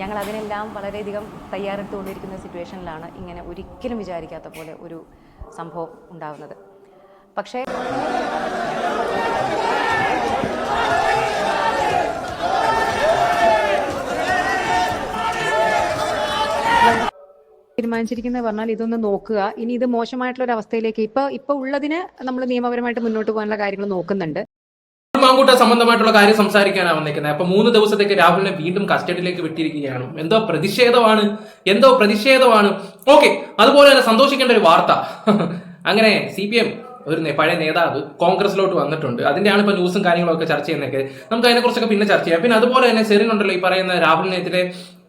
ഞങ്ങൾ അതിനെല്ലാം വളരെയധികം തയ്യാറെടുത്തുകൊണ്ടിരിക്കുന്ന സിറ്റുവേഷനിലാണ് ഇങ്ങനെ ഒരിക്കലും വിചാരിക്കാത്ത പോലെ ഒരു സംഭവം ഉണ്ടാകുന്നത് പക്ഷേ തീരുമാനിച്ചിരിക്കുന്നത് പറഞ്ഞാൽ ഇതൊന്ന് നോക്കുക. ഇനി ഇത് മോശമായിട്ടുള്ള ഒരു അവസ്ഥയിലേക്ക് ഇപ്പൊ ഇപ്പൊ ഉള്ളതിന് നമ്മൾ നിയമപരമായിട്ട് മുന്നോട്ട് പോകാനുള്ള കാര്യങ്ങൾ നോക്കുന്നുണ്ട്. മാങ്കൂട്ട സംബന്ധമായിട്ടുള്ള കാര്യം സംസാരിക്കാനാണ് വന്നിരിക്കുന്നത്. അപ്പൊ മൂന്ന് ദിവസത്തേക്ക് രാഹുലിനെ വീണ്ടും കസ്റ്റഡിയിലേക്ക് വിട്ടിരിക്കുകയാണ്. എന്തോ പ്രതിഷേധമാണ് എന്തോ പ്രതിഷേധമാണ്. ഓക്കെ അതുപോലെ തന്നെ സന്തോഷിക്കേണ്ട ഒരു വാർത്ത. അങ്ങനെ സി പി എം ഒരു പഴയ നേതാവ് കോൺഗ്രസിലോട്ട് വന്നിട്ടുണ്ട്. അതിന്റെയാണ് ഇപ്പൊ ന്യൂസും കാര്യങ്ങളൊക്കെ ചർച്ച ചെയ്യുന്നതൊക്കെ നമുക്ക് അതിനെക്കുറിച്ചൊക്കെ പിന്നെ ചർച്ച ചെയ്യാം. പിന്നെ അതുപോലെ തന്നെ സെറിനുണ്ടല്ലോ ഈ പറയുന്ന രാഹുലിനെതിരെ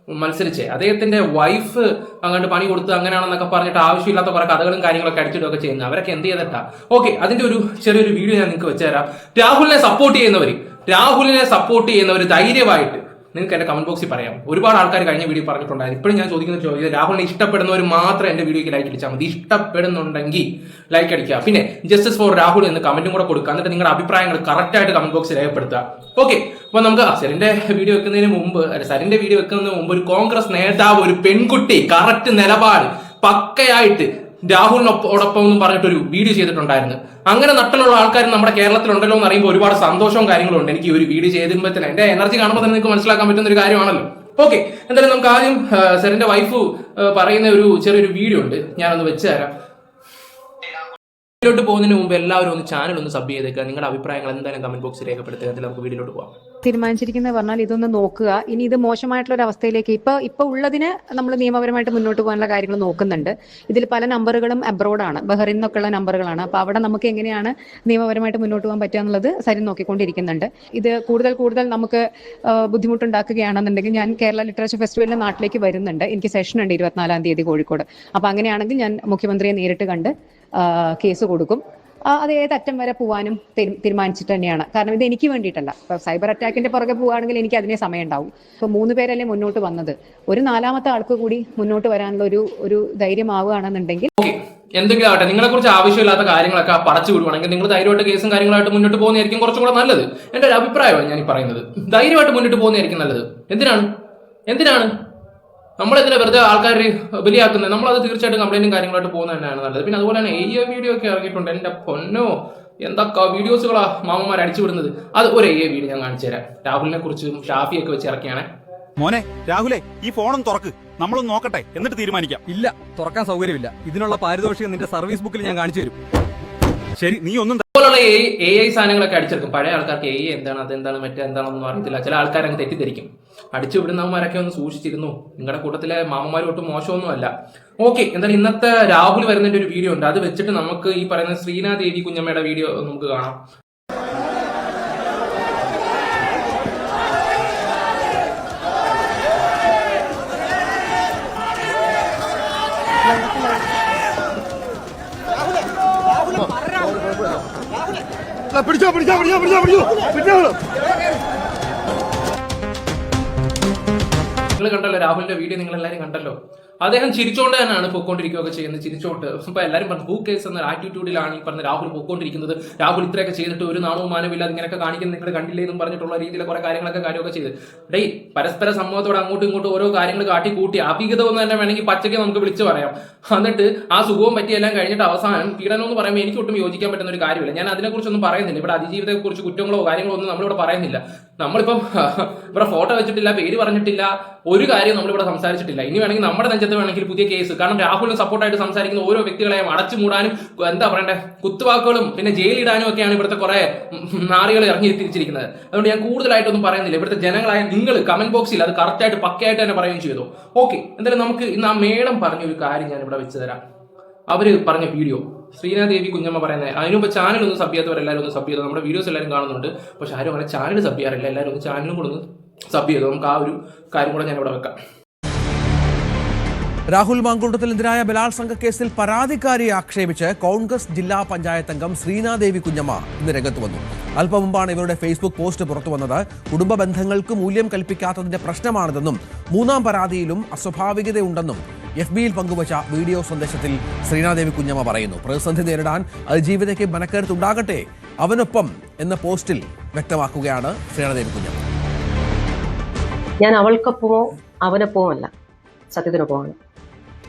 മത്സരിച്ച്. അദ്ദേഹത്തിന്റെ വൈഫ് അങ്ങോട്ട് പണി കൊടുത്ത് അങ്ങനെയാണെന്നൊക്കെ പറഞ്ഞിട്ട് ആവശ്യമില്ലാത്ത കുറെ കഥകളും കാര്യങ്ങളൊക്കെ അടിച്ചിട്ടൊക്കെ ചെയ്യുന്നത് അവരൊക്കെ എന്ത് ചെയ്തിട്ടാ? ഓക്കെ അതിന്റെ ഒരു ചെറിയൊരു വീഡിയോ ഞാൻ നിങ്ങൾക്ക് വെച്ചുതരാം രാഹുലിനെ സപ്പോർട്ട് ചെയ്യുന്നവർ രാഹുലിനെ സപ്പോർട്ട് ചെയ്യുന്നവർ ധൈര്യമായിട്ട് നിങ്ങൾക്ക് എന്റെ കമന്റ് ബോക്സിൽ പറയാം. ഒരുപാട് ആൾക്കാർ കഴിഞ്ഞ വീഡിയോ പറഞ്ഞിട്ടുണ്ടായിരുന്നു. ഇപ്പോഴും ഞാൻ ചോദിക്കുന്ന ചോദ്യം രാഹുലിനെ ഇഷ്ടപ്പെടുന്നവർ മാത്രം എന്റെ വീഡിയോക്ക് ലൈക്ക് അടിച്ചാൽ മതി. ഇഷ്ടപ്പെടുന്നുണ്ടെങ്കിൽ ലൈക്ക് അടിക്കുക. പിന്നെ ജസ്റ്റിസ് ഫോർ രാഹുൽ എന്ന് കമന്റും കൂടെ കൊടുക്കുക. എന്നിട്ട് നിങ്ങളുടെ അഭിപ്രായങ്ങൾ കറക്റ്റ് ആയിട്ട് കമന്റ് ബോക്സിൽ രേഖപ്പെടുത്തുക. ഓക്കെ അപ്പൊ നമുക്ക് സെറിന്റെ വീഡിയോ വെക്കുന്നതിന് മുമ്പ് സെറിന്റെ വീഡിയോ വെക്കുന്നതിന് മുമ്പ് ഒരു കോൺഗ്രസ് നേതാവ് ഒരു പെൺകുട്ടി കറക്റ്റ് നിലപാട് പക്കയായിട്ട് രാഹുലിനോടൊപ്പം എന്ന് പറഞ്ഞിട്ടൊരു വീഡിയോ ചെയ്തിട്ടുണ്ടായിരുന്നു. അങ്ങനെ നട്ടിലുള്ള ആൾക്കാർ നമ്മുടെ കേരളത്തിലുണ്ടല്ലോ എന്ന് അറിയുമ്പോൾ ഒരുപാട് സന്തോഷവും കാര്യങ്ങളും ഉണ്ട്. എനിക്ക് ഒരു വീഡിയോ ചെയ്തുമ്പോൾ തന്നെ എന്റെ എനർജി കാണുമ്പോൾ തന്നെ നിങ്ങൾക്ക് മനസ്സിലാക്കാൻ പറ്റുന്ന ഒരു കാര്യമാണല്ലോ. ഓക്കെ എന്തായാലും നമുക്ക് ആദ്യം സെറിന്റെ വൈഫ് പറയുന്ന ഒരു ചെറിയൊരു വീഡിയോ ഉണ്ട്. ഞാനൊന്ന് വെച്ച് തരാം. വീഡിയോട്ട് പോകുന്നതിന് മുമ്പ് എല്ലാവരും ഒന്ന് ചാനൽ ഒന്ന് സബ് ചെയ്തേക്കുക നിങ്ങളുടെ അഭിപ്രായങ്ങൾ എന്തായാലും കമന്റ് ബോക്സിൽ രേഖപ്പെടുത്തുക. എന്നിട്ട് നമുക്ക് വീഡിയോട്ട് പോകാം തീരുമാനിച്ചിരിക്കുന്നത് പറഞ്ഞാൽ ഇതൊന്ന് നോക്കുക. ഇനി ഇത് മോശമായിട്ടുള്ള ഒരു അവസ്ഥയിലേക്ക് ഇപ്പൊ ഇപ്പൊ ഉള്ളതിന് നമ്മൾ നിയമപരമായിട്ട് മുന്നോട്ട് പോകാനുള്ള കാര്യങ്ങൾ നോക്കുന്നുണ്ട്. ഇതിൽ പല നമ്പറുകളും അബ്രോഡാണ് ബഹറിൻ ഉള്ള നമ്പറുകളാണ് അപ്പൊ അവിടെ നമുക്ക് എങ്ങനെയാണ് നിയമപരമായിട്ട് മുന്നോട്ട് പോകാൻ പറ്റുക എന്നുള്ളത് സരി നോക്കിക്കൊണ്ടിരിക്കുന്നുണ്ട്. ഇത് കൂടുതൽ കൂടുതൽ നമുക്ക് ബുദ്ധിമുട്ടുണ്ടാക്കുകയാണെന്നുണ്ടെങ്കിൽ ഞാൻ കേരള ലിറ്ററേച്ചർ ഫെസ്റ്റിവലിന്റെ നാട്ടിലേക്ക് വരുന്നുണ്ട്. എനിക്ക് സെഷൻ ഉണ്ട് ഇരുപത്തിനാലാം തീയതി കോഴിക്കോട്. അപ്പൊ അങ്ങനെയാണെങ്കിൽ ഞാൻ മുഖ്യമന്ത്രിയെ നേരിട്ട് കണ്ട് കേസ് കൊടുക്കും. അത് ഏത് അറ്റം വരെ പോവാനും തീരുമാനിച്ചിട്ട് തന്നെയാണ്. കാരണം ഇത് എനിക്ക് വേണ്ടിയിട്ടല്ല. ഇപ്പൊ സൈബർ അറ്റാക്കിന്റെ പുറകെ പോവുകയാണെങ്കിൽ എനിക്ക് അതിനെ സമയം ഉണ്ടാവും. ഇപ്പൊ മൂന്ന് പേരല്ലേ മുന്നോട്ട് വന്നത്. ഒരു നാലാമത്തെ ആൾക്ക് കൂടി മുന്നോട്ട് വരാനുള്ള ഒരു ഒരു ധൈര്യമാവുകയാണെന്നുണ്ടെങ്കിൽ എന്തെങ്കിലും ആവട്ടെ. നിങ്ങളെ കുറിച്ച് ആവശ്യമില്ലാത്ത കാര്യങ്ങളൊക്കെ പടച്ചു വിടുവാണെങ്കിൽ നിങ്ങൾ ധൈര്യമായിട്ട് കേസും കാര്യങ്ങളായിട്ട് മുന്നോട്ട് പോകുന്നതായിരിക്കും കുറച്ചും കൂടെ നല്ലത്. എന്റെ ഒരു അഭിപ്രായമാണ് ഞാൻ പറയുന്നത്. ധൈര്യമായിട്ട് മുന്നോട്ട് പോകുന്നതായിരിക്കും നല്ലത്. എന്തിനാണ്? എന്തിനാണ്? നമ്മളെന്തിനാ വെറുതെ ആൾക്കാർ ബലിയാക്കുന്നത്? നമ്മളത് തീർച്ചയായിട്ടും കംപ്ലൈന്റും കാര്യങ്ങളായിട്ട് പോകുന്നത് തന്നെയാണ് നല്ലത്. പിന്നെ അതുപോലെ തന്നെ എ വീഡിയോ ഒക്കെ ഇറങ്ങിയിട്ടുണ്ട്. എന്റെ പൊന്നോ എന്തൊക്കെ വീഡിയോസുകളാ മാമന്മാർ അടിച്ചു വിടുന്നത്? അത് ഒരു എ വീഡിയോ ഞാൻ കാണിച്ചു തരാം. രാഹുലിനെ കുറിച്ചും ഷാഫിയൊക്കെ വെച്ച് ഇറക്കിയാണ്. മോനെ രാഹുലേ ഈ ഫോണും തുറക്ക്. നമ്മളൊന്ന് നോക്കട്ടെ. എന്നിട്ട് തീരുമാനിക്കാം. ഇല്ല തുറക്കാൻ സൗകര്യമില്ല. ഇതിനുള്ള പാരിതോഷികം നിന്റെ സർവീസ് ബുക്കിൽ ഞാൻ കാണിച്ചു തരും. ശരി നീ ഒന്നും ഇതുപോലുള്ള എ എ ഐ സാധനങ്ങളൊക്കെ അടിച്ചെടുക്കും. പഴയ ആൾക്കാർക്ക് എ ഐ എന്താണ് അതെന്താണ് മറ്റെന്താണെന്നൊന്നും അറിയത്തില്ല. ചില ആൾക്കാർ അങ്ങ് തെറ്റിദ്ധരിക്കും. അടിച്ചു വിടുന്നവന്മാരൊക്കെ ഒന്ന് സൂക്ഷിച്ചിരുന്നു. നിങ്ങളുടെ കൂട്ടത്തിലെ മാമന്മാരും ഒട്ടും മോശമൊന്നും അല്ല ഓക്കെ എന്തായാലും ഇന്നത്തെ രാഹുൽ വരുന്നതിന്റെ ഒരു വീഡിയോ ഉണ്ട്. അത് വെച്ചിട്ട് നമുക്ക് ഈ പറയുന്ന ശ്രീനാഥ് ദേവി കുഞ്ഞമ്മയുടെ വീഡിയോ നമുക്ക് കാണാം. പിടിച്ചോ പിടിച്ചോ പിടിച്ചോ പിടിച്ചോ പിടിച്ചോ. പിടിച്ചോ നിങ്ങൾ കണ്ടല്ലോ രാഹുലിന്റെ വീഡിയോ നിങ്ങൾ എല്ലാവരും കണ്ടല്ലോ. അദ്ദേഹം ചിരിച്ചോണ്ട് തന്നെയാണ് പൊക്കോണ്ടിരിക്കുകയൊക്കെ ചെയ്യുന്നത്. ചിരിച്ചോണ്ട്. ഇപ്പൊ എല്ലാവരും പറഞ്ഞു ഹൂ കേസ് എന്ന ആറ്റിറ്റ്യൂഡിലാണ് ഈ പറഞ്ഞ രാഹുൽ പൊക്കോണ്ടിരിക്കുന്നത് രാഹുൽ ഇത്രയൊക്കെ ചെയ്തിട്ട് ഒരു നാണവും മാനവില്ല ഇങ്ങനെയൊക്കെ കാണിക്കുന്നത് നിങ്ങൾ കണ്ടില്ലേ എന്നും പറഞ്ഞിട്ടുള്ള രീതിയിൽ കുറെ കാര്യങ്ങളൊക്കെ കാര്യമൊക്കെ ചെയ്ത്. ഡേ പരസ്പര സമൂഹത്തോട് അങ്ങോട്ടും ഇങ്ങോട്ടും ഓരോ കാര്യങ്ങൾ കാട്ടി കൂട്ടി അഭിഗതം എന്ന് തന്നെ വേണമെങ്കിൽ പച്ചയ്ക്ക് നമുക്ക് വിളിച്ചു പറയാം. എന്നിട്ട് ആ സുഖവും പറ്റിയെല്ലാം കഴിഞ്ഞിട്ട് അവസാനം പീഡനം എന്ന് പറയുമ്പോൾ എനിക്ക് ഒട്ടും യോജിക്കാൻ പറ്റുന്ന ഒരു കാര്യമില്ല. ഞാൻ അതിനെക്കുറിച്ചൊന്നും പറയുന്നില്ല. ഇവിടെ അതിജീവിതത്തെ കുറിച്ച് കുറ്റങ്ങളോ കാര്യങ്ങളോ ഒന്നും നമ്മളിവിടെ പറയുന്നില്ല. നമ്മളിപ്പം ഇവിടെ ഫോട്ടോ വെച്ചിട്ടില്ല പേര് പറഞ്ഞിട്ടില്ല. ഒരു കാര്യം നമ്മളിവിടെ സംസാരിച്ചിട്ടില്ല. ഇനി വേണമെങ്കിൽ നമ്മുടെ നെഞ്ചത്ത് വേണമെങ്കിൽ പുതിയ കേസ് കാരണം രാഹുലിന് സപ്പോർട്ടായിട്ട് സംസാരിക്കുന്ന ഓരോ വ്യക്തികളെയും അടച്ചു മൂടാനും എന്താ പറയണ്ടേ കുത്തുവാക്കുകളും പിന്നെ ജയിലിടാനും ഒക്കെയാണ് ഇവിടുത്തെ കുറെ നാറികൾ ഇറങ്ങി തിരിച്ചിരിക്കുന്നത് അതുകൊണ്ട് ഞാൻ കൂടുതലായിട്ടൊന്നും പറയുന്നില്ല. ഇവിടുത്തെ ജനങ്ങളായ നിങ്ങൾ കമന്റ് ബോക്സിൽ അത് കറക്റ്റായിട്ട് പക്കയായിട്ട് തന്നെ പറയുകയും ചെയ്തു. ഓക്കെ എന്തായാലും നമുക്ക് ഇന്ന് ആ മേളം പറഞ്ഞ ഒരു കാര്യം ഞാൻ ഇവിടെ വെച്ച് തരാം. അവർ പറഞ്ഞ വീഡിയോ ശ്രീനാഥ് ദേവി കുഞ്ഞമ്മ പറയുന്നത് അതിനുമ്പോൾ ചാനൽ ഒന്ന് സബ് ചെയ്യാത്തവരെല്ലാവരും ഒന്ന് സബ് ചെയ്തു? നമ്മുടെ വീഡിയോസ് എല്ലാവരും കാണുന്നുണ്ട്. പക്ഷെ ആരും അങ്ങനെ ചാനൽ സബ് ചെയ്യാറില്ല. എല്ലാവരും ഒന്ന് ചാനലും കൂടെ ഒന്ന് സബ് ചെയ്തു. നമുക്ക് ആ ഒരു കാര്യം കൂടെ ഞാൻ ഇവിടെ വെക്കാം. രാഹുൽ മാങ്കൂട്ടത്തിനെതിരായ ബലാത്സംഗ കേസിൽ പരാതിക്കാരിയെ ആക്ഷേപിച്ച് കോൺഗ്രസ് ജില്ലാ പഞ്ചായത്ത് അംഗം ശ്രീനാദേവി കുഞ്ഞമ്മ ഇന്ന് രംഗത്ത് വന്നു. അല്പം മുമ്പാണ് ഇവരുടെ ഫേസ്ബുക്ക് പോസ്റ്റ് പുറത്തു വന്നത്. കുടുംബ ബന്ധങ്ങൾക്ക് മൂല്യം കൽപ്പിക്കാത്തതിന്റെ പ്രശ്നമാണിതെന്നും മൂന്നാം പരാതിയിലും അസ്വാഭാവികതയുണ്ടെന്നും എഫ് ബിയിൽ പങ്കുവച്ച വീഡിയോ സന്ദേശത്തിൽ ശ്രീനാദേവി കുഞ്ഞമ്മ പറയുന്നു. പ്രതിസന്ധി നേരിടാൻ അതിജീവിതയ്ക്ക് മനക്കരുത്തുണ്ടാകട്ടെ അവനൊപ്പം എന്ന പോസ്റ്റിൽ വ്യക്തമാക്കുകയാണ് ശ്രീനാദേവി കുഞ്ഞമ്മ. ഞാൻ അവൾക്കൊപ്പമോ അവനൊപ്പവുമല്ല സത്യത്തിനൊപ്പമാണ്.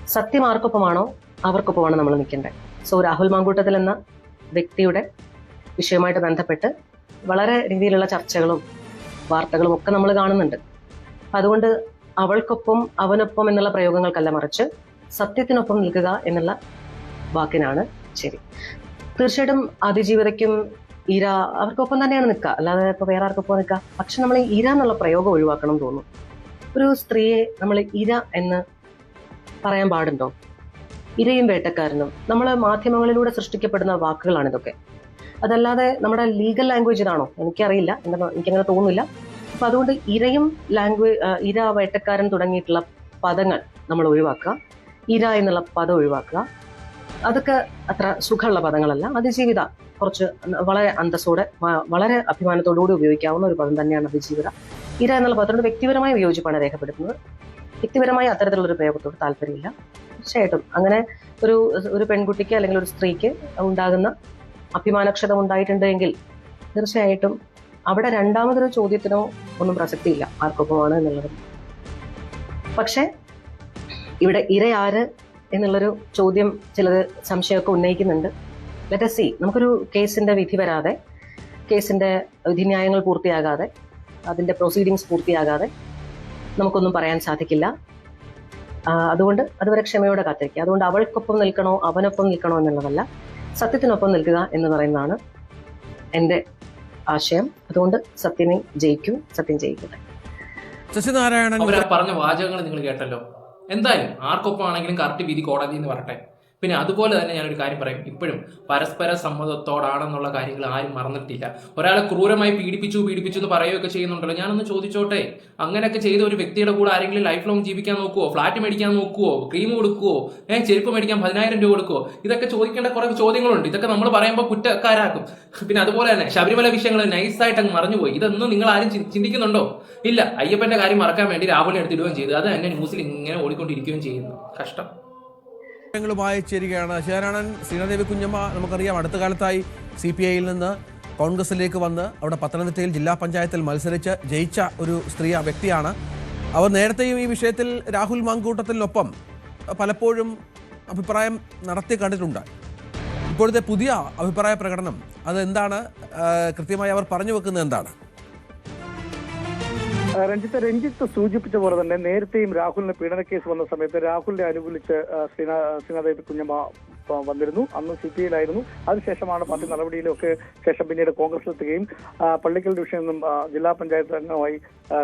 സത്യം ആർക്കൊപ്പമാണോ അവർക്കൊപ്പമാണ് നമ്മൾ നിൽക്കേണ്ടത്? സോ രാഹുൽ മാങ്കൂട്ടത്തിൽ എന്ന വ്യക്തിയുടെ വിഷയവുമായിട്ട് ബന്ധപ്പെട്ട് വളരെ രീതിയിലുള്ള ചർച്ചകളും വാർത്തകളും ഒക്കെ നമ്മൾ കാണുന്നുണ്ട്. അതുകൊണ്ട് അവൾക്കൊപ്പം അവനൊപ്പം എന്നുള്ള പ്രയോഗങ്ങൾക്കല്ല മറിച്ച് സത്യത്തിനൊപ്പം നിൽക്കുക എന്നുള്ള വാക്കിനാണ് ശരി. തീർച്ചയായിട്ടും അതിജീവിതയ്ക്കും ഇര അവർക്കൊപ്പം തന്നെയാണ് നിൽക്കുക. അല്ലാതെ ഇപ്പോൾ വേറെ ആർക്കൊപ്പം നിൽക്കുക. പക്ഷെ നമ്മൾ ഇര എന്നുള്ള പ്രയോഗം ഒഴിവാക്കണം എന്ന് തോന്നുന്നു. ഒരു സ്ത്രീയെ നമ്മൾ ഇര എന്ന് പറയാൻ പാടുണ്ടോ? ഇരയും വേട്ടക്കാരനും. നമ്മൾ മാധ്യമങ്ങളിലൂടെ സൃഷ്ടിക്കപ്പെടുന്ന വാക്കുകളാണ് ഇതൊക്കെ. അതല്ലാതെ നമ്മുടെ ലീഗൽ ലാംഗ്വേജ് ഇതാണോ? എനിക്കറിയില്ല. എന്താ എനിക്കങ്ങനെ തോന്നുന്നില്ല. അപ്പൊ അതുകൊണ്ട് ഇരയും ലാംഗ്വേജ് ഇര വേട്ടക്കാരൻ തുടങ്ങിയിട്ടുള്ള പദങ്ങൾ നമ്മൾ ഒഴിവാക്കുക. ഇര എന്നുള്ള പദം ഒഴിവാക്കുക. അതൊക്കെ അത്ര സുഖമുള്ള പദങ്ങളല്ല. അതിജീവിത കുറച്ച് വളരെ അന്തസ്സോടെ വളരെ അഭിമാനത്തോടുകൂടി ഉപയോഗിക്കാവുന്ന ഒരു പദം തന്നെയാണ് അതിജീവിത. ഇര എന്നുള്ള പദത്തോട് വ്യക്തിപരമായ വിയോജിപ്പാണ് രേഖപ്പെടുത്തുന്നത്. വ്യക്തിപരമായി അത്തരത്തിലുള്ള ഒരു പ്രയോഗത്തോട് താല്പര്യമില്ല. തീർച്ചയായിട്ടും അങ്ങനെ ഒരു ഒരു പെൺകുട്ടിക്ക് അല്ലെങ്കിൽ ഒരു സ്ത്രീക്ക് ഉണ്ടാകുന്ന അഭിമാനക്ഷതം ഉണ്ടായിട്ടുണ്ടെങ്കിൽ തീർച്ചയായിട്ടും അവിടെ രണ്ടാമതൊരു ചോദ്യത്തിനോ ഒന്നും പ്രസക്തിയില്ല ആർക്കൊപ്പമാണ് എന്നുള്ളത്. പക്ഷെ ഇവിടെ ഇരയാര് എന്നുള്ളൊരു ചോദ്യം ചിലത് സംശയമൊക്കെ ഉന്നയിക്കുന്നുണ്ട്. ലെറ്റ് സി നമുക്കൊരു കേസിന്റെ വിധി വരാതെ കേസിന്റെ വിധിന്യായങ്ങൾ പൂർത്തിയാകാതെ അതിന്റെ പ്രൊസീഡിങ്സ് പൂർത്തിയാകാതെ നമുക്കൊന്നും പറയാൻ സാധിക്കില്ല. അതുകൊണ്ട് അതുവരെ ക്ഷമയോടെ കാത്തിരിക്കുക. അതുകൊണ്ട് അവൾക്കൊപ്പം നിൽക്കണോ അവനൊപ്പം നിൽക്കണോ എന്നുള്ളതല്ല സത്യത്തിനൊപ്പം നിൽക്കുക എന്ന് പറയുന്നതാണ് എന്റെ ആശയം. അതുകൊണ്ട് സത്യനെ ജയിക്കും സത്യം ജയിക്കട്ടെ. ശശിനാരായണൻ അവരാ പറഞ്ഞ വാചകങ്ങൾ നിങ്ങൾ കേട്ടല്ലോ. എന്തായാലും ആർക്കൊപ്പമാണെങ്കിലും കറക്റ്റ് വിധി കോടതി എന്ന് പറയട്ടെ പിന്നെ അതുപോലെ തന്നെ ഞാനൊരു കാര്യം പറയും. ഇപ്പോഴും പരസ്പര സമ്മതത്തോടാണെന്നുള്ള കാര്യങ്ങൾ ആരും മറന്നിട്ടില്ല. ഒരാളെ ക്രൂരമായി പീഡിപ്പിച്ചു പീഡിപ്പിച്ചു എന്ന് പറയുകയൊക്കെ ചെയ്യുന്നുണ്ടല്ലോ. ഞാനൊന്ന് ചോദിച്ചോട്ടെ? അങ്ങനെയൊക്കെ ചെയ്ത ഒരു വ്യക്തിയുടെ കൂടെ ആരെങ്കിലും ലൈഫ് ലോങ് ജീവിക്കാൻ നോക്കുവോ? ഫ്ലാറ്റ് മേടിക്കാൻ നോക്കുവോ? ക്രീം കൊടുക്കുവോ? ഏഹ് ചെരുപ്പ് മേടിക്കാൻ പതിനായിരം രൂപ കൊടുക്കുവോ? ഇതൊക്കെ ചോദിക്കേണ്ട കുറെ ചോദ്യങ്ങളുണ്ട്. ഇതൊക്കെ നമ്മൾ പറയുമ്പോൾ കുറ്റക്കാരാക്കും. പിന്നെ അതുപോലെ തന്നെ ശബരിമല വിഷയങ്ങൾ നൈസായിട്ട് അങ്ങ് മറഞ്ഞുപോയി. ഇതൊന്നും നിങ്ങൾ ആരും ചിന്തിക്കുന്നുണ്ടോ? ഇല്ല. അയ്യപ്പന്റെ കാര്യം മറക്കാൻ വേണ്ടി രാഹുലിനെ എടുത്തിടുകയും ചെയ്തു. അത് തന്നെ ന്യൂസിൽ ഇങ്ങനെ ഓടിക്കൊണ്ടിരിക്കുകയും ചെയ്യുന്നു. കഷ്ടം. ങ്ങളുമായി ചേരുകയാണ്. ശിവരാണൻ ശ്രീനാദേവി കുഞ്ഞമ്മ നമുക്കറിയാം അടുത്ത കാലത്തായി സി പി ഐയിൽ നിന്ന് കോൺഗ്രസിലേക്ക് വന്ന് അവിടെ പത്തനംതിട്ടയിൽ ജില്ലാ പഞ്ചായത്തിൽ മത്സരിച്ച് ജയിച്ച ഒരു സ്ത്രീ വ്യക്തിയാണ്. അവർ നേരത്തെയും ഈ വിഷയത്തിൽ രാഹുൽ മാങ്കൂട്ടത്തിനൊപ്പം പലപ്പോഴും അഭിപ്രായം നടത്തി കണ്ടിട്ടുണ്ട്. ഇപ്പോഴത്തെ പുതിയ അഭിപ്രായ പ്രകടനം അത് എന്താണ് കൃത്യമായി അവർ പറഞ്ഞു വെക്കുന്നത് എന്താണ്? രഞ്ജിത്ത് രഞ്ജിത്ത് സൂചിപ്പിച്ച പോലെ തന്നെ നേരത്തെയും രാഹുലിന് പീഡന കേസ് വന്ന സമയത്ത് രാഹുലിനെ അനുകൂലിച്ച് സിനാദേവി കുഞ്ഞമ്മ വന്നിരുന്നു. അന്ന് സി പി ഐയിലായിരുന്നു അതിനുശേഷമാണ് പാർട്ടി നടപടിയിലൊക്കെ ശേഷം പിന്നീട് കോൺഗ്രസിലെത്തുകയും പള്ളിക്കൽ ഡിവിഷനിൽ നിന്നും ജില്ലാ പഞ്ചായത്ത് അംഗമായി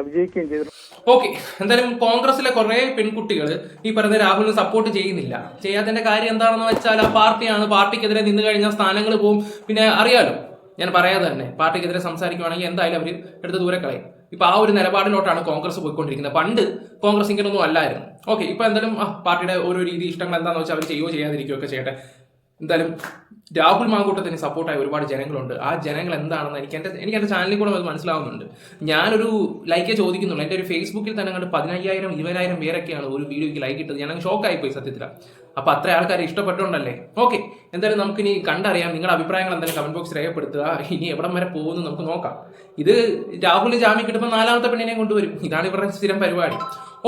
വിജയിക്കുകയും ചെയ്തിരുന്നു. ഓക്കെ. എന്തായാലും കോൺഗ്രസിലെ കുറെ പെൺകുട്ടികൾ ഈ പറയുന്ന രാഹുലിനെ സപ്പോർട്ട് ചെയ്യുന്നില്ല. ചെയ്യാത്തതിന്റെ കാര്യം എന്താണെന്ന് വെച്ചാൽ ആ പാർട്ടിയാണ്. പാർട്ടിക്കെതിരെ നിന്ന് കഴിഞ്ഞാൽ സ്ഥാനങ്ങൾ പോവും. പിന്നെ അറിയാലോ ഞാൻ പറയാതെ തന്നെ പാർട്ടിക്കെതിരെ സംസാരിക്കുവാണെങ്കിൽ എന്തായാലും അവർ എടുത്ത് ദൂരെ കളയും. ഇപ്പൊ ആ ഒരു നിലപാടിലോട്ടാണ് കോൺഗ്രസ് പോയിക്കൊണ്ടിരിക്കുന്നത്. പണ്ട് കോൺഗ്രസ് ഇങ്ങനൊന്നും അല്ലായിരുന്നു. ഓക്കെ ഇപ്പൊ എന്തായാലും ആ പാർട്ടിയുടെ ഓരോ രീതി ഇഷ്ടങ്ങൾ എന്താണെന്ന് വെച്ചാൽ അവർ ചെയ്യുകയോ ചെയ്യാതിരിക്കുകയോ ഒക്കെ ചെയ്യട്ടെ. എന്തായാലും രാഹുൽ മാങ്കൂട്ടത്തിന് സപ്പോർട്ടായ ഒരുപാട് ജനങ്ങളുണ്ട്. ആ ജനങ്ങൾ എന്താണെന്ന് എനിക്ക് എന്റെ എനിക്ക് എന്റെ ചാനലിൽ കൂടെ അത് മനസ്സിലാവുന്നുണ്ട്. ഞാനൊരു ലൈക്കേ ചോദിക്കുന്നുള്ളൂ. എന്റെ ഒരു ഫേസ്ബുക്കിൽ തന്നെ കണ്ട് പതിനയ്യായിരം ഇരുപതിനായിരം പേരൊക്കെയാണ് ഒരു വീഡിയോയ്ക്ക് ലൈക്ക് ഇട്ടത്. ഞാൻ ഷോക്കായി പോയി സത്യത്തില. അപ്പൊ അത്ര ആൾക്കാർ ഇഷ്ടപ്പെട്ടുണ്ടല്ലേ? ഓക്കെ എന്തായാലും നമുക്കിനി കണ്ടറിയാം. നിങ്ങളുടെ അഭിപ്രായങ്ങൾ എന്തായാലും കമന്റ് ബോക്സ് രേഖപ്പെടുത്തുക. ഇനി എവിടം വരെ പോകുന്നു നമുക്ക് നോക്കാം. ഇത് രാഹുൽ ജാമ്യം കിട്ടുമ്പോൾ നാലാമത്തെ പെണ്ണിനെ കൊണ്ടുവരും. ഇതാണ് ഇവരുടെ സ്ഥിരം പരിപാടി.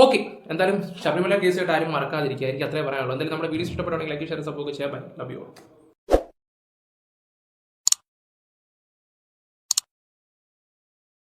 ഓക്കെ എന്തായാലും ശബരിമല കേസായിട്ട് ആരും മറക്കാതിരിക്കുക. എനിക്ക് അത്രേ പറയാനുള്ളൂ. എന്തായാലും നമ്മുടെ വീഡിയോ ഇഷ്ടപ്പെടുകയാണെങ്കിൽ ലൈക്ക് ഷെയർ സപ്പോർട്ട് ചെയ്യാൻ ലവ് യു